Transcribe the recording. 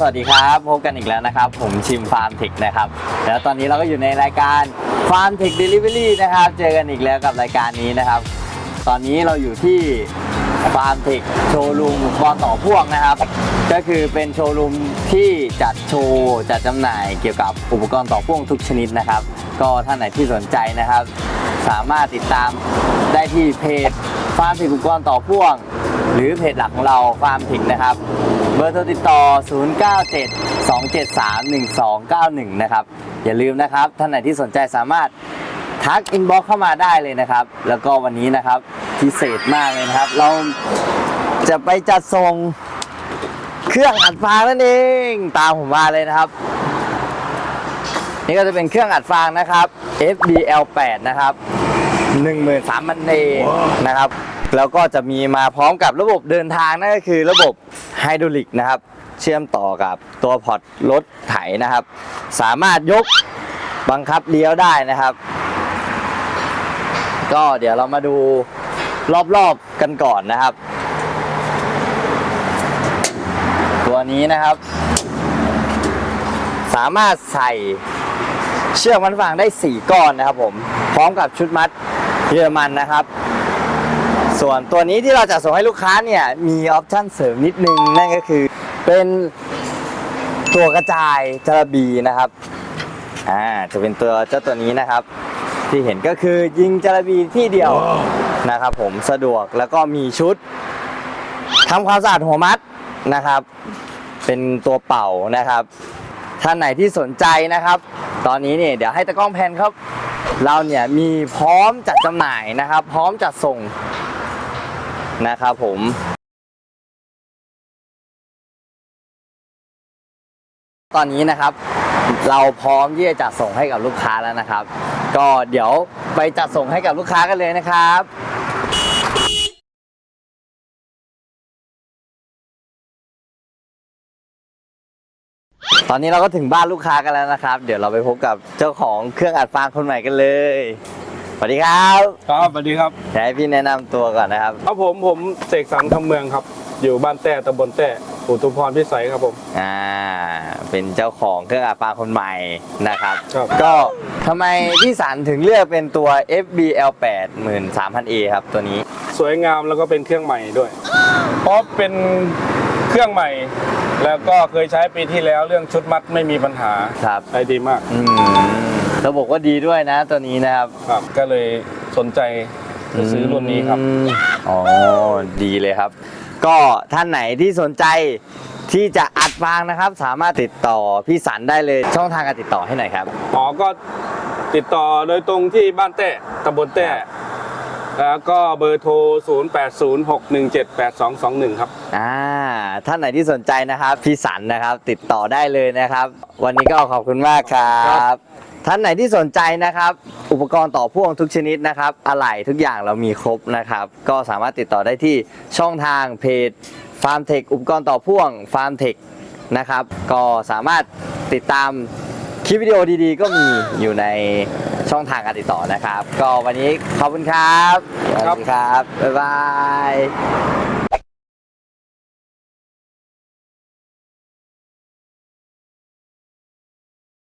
สวัสดีครับพบกันอีกแล้วนะครับ ผมชิมฟาร์มเทคนะครับ แล้วตอนนี้เราก็อยู่ในรายการฟาร์มเทคเดลิเวอรี่นะครับ เจอกันอีกแล้วกับรายการนี้นะครับ ตอนนี้เราอยู่ที่ฟาร์มเทคโชว์รูมอุปกรณ์ต่อพ่วงนะครับ ก็คือเป็นโชว์รูมที่จัดโชว์จัดจำหน่ายเกี่ยวกับอุปกรณ์ต่อพ่วงทุกชนิดนะครับ ก็ท่านไหนที่สนใจนะครับ สามารถติดตามได้ที่เพจฟาร์มเทคอุปกรณ์ต่อพ่วง หรือเพจหลักของเราฟาร์มถิงนะครับ เบอร์โทรติดต่อ 0972731291 นะครับ อย่าลืมนะครับ ท่านไหนที่สนใจสามารถทักอินบ็อกเข้ามาได้เลยนะครับ แล้วก็วันนี้นะครับพิเศษมากเลยนะครับ เราจะไปจัดส่งเครื่องอัดฟางนั่นเอง ตามผมมาเลยนะครับ นี่ก็จะเป็นเครื่องอัดฟางนะครับ FBL8 นะครับ13,000 A นะครับ แล้วก็จะมีมาพร้อมกับระบบเดินทางนั่นก็คือระบบไฮดรอลิกนะครับ เชื่อมต่อกับตัวพอร์ตรถไถนะครับ สามารถยกบังคับเลี้ยวได้นะครับ ก็เดี๋ยวเรามาดูรอบๆกันก่อนนะครับ ตัวนี้นะครับ สามารถใส่เชือกมัดฟางได้ 4 ก้อนนะครับผม พร้อมกับชุดมัดเยอรมันนะครับ ส่วนตัวนี้ที่เราจะส่งให้ลูกค้าเนี่ยมีออปชั่นเสริมนิดนึงนั่นก็คือเป็นตัวกระจายจระบีนะครับอ่าจะเป็นตัวเจ้าตัวนี้นะครับ ที่เห็นก็คือยิงจระบีที่เดียวนะครับ ผมสะดวกแล้วก็มีชุดทำความสะอาดหัวมัดนะครับ เป็นตัวเป่านะครับท่านไหนที่สนใจนะครับ ตอนนี้เนี่ยเดี๋ยวให้ตะกล้องแพนครับ เราเนี่ยมีพร้อมจัดจำหน่ายนะครับ พร้อมจัดส่ง นะครับผมตอนนี้นะครับเราพร้อมที่จะจัดส่งให้กับลูกค้าแล้วนะครับ ก็เดี๋ยวไปจัดส่งให้กับลูกค้ากันเลยนะครับตอนนี้เราก็ถึงบ้านลูกค้ากันแล้วนะครับ เดี๋ยวเราไปพบกับเจ้าของเครื่องอัดฟางคนใหม่กันเลย สวัสดีครับครับสวัสดีครับอยากให้พี่แนะนำตัวก่อนนะครับ ครับผมผมเสกสรรคำเมืองครับ อยู่บ้านแต้ตำบลแต้อุทุมพรพิสัยครับผม อ่า เป็นเจ้าของเครื่องอัดฟางคนใหม่นะครับ ครับ ก็ทำไมพี่สันถึงเลือกเป็นตัว FBL8 13,000A ครับตัวนี้ สวยงามแล้วก็เป็นเครื่องใหม่ด้วย เพราะเป็นเครื่องใหม่ แล้วก็เคยใช้ปีที่แล้วเรื่องชุดมัดไม่มีปัญหาครับได้ดีมาก อืม ระบบก็ดีด้วยนะตัวนี้นะครับครับ ก็เลยสนใจจะซื้อรุ่นนี้ครับ อืมอ๋อ ดีเลยครับ ก็ท่านไหนที่สนใจที่จะอัดฟางนะครับ สามารถติดต่อพี่สันได้เลยช่องทางการติดต่อให้หน่อยครับอ๋อก็ติดต่อโดยตรงที่บ้านแต้ตำบลแต้ แล้วก็เบอร์โทร 0806178221 ครับ อ่าท่านไหนที่สนใจนะครับ พี่สันนะครับ ติดต่อได้เลยนะครับ วันนี้ก็ขอบคุณมากครัครับ บ ท่านไหนที่สนใจนะครับ อุปกรณ์ต่อพ่วงทุกชนิดนะครับ อะไหล่ทุกอย่างเรามีครบนะครับ ก็สามารถติดต่อได้ที่ช่องทางเพจฟาร์มเทคอุปกรณ์ต่อพ่วงฟาร์มเทคนะครับ ก็สามารถติดตามคลิปวิดีโอดีๆ ก็มีอยู่ในช่องทางการติดต่อนะครับ ก็วันนี้ขอบคุณครับครับสวัสดีครับ บ๊ายบาย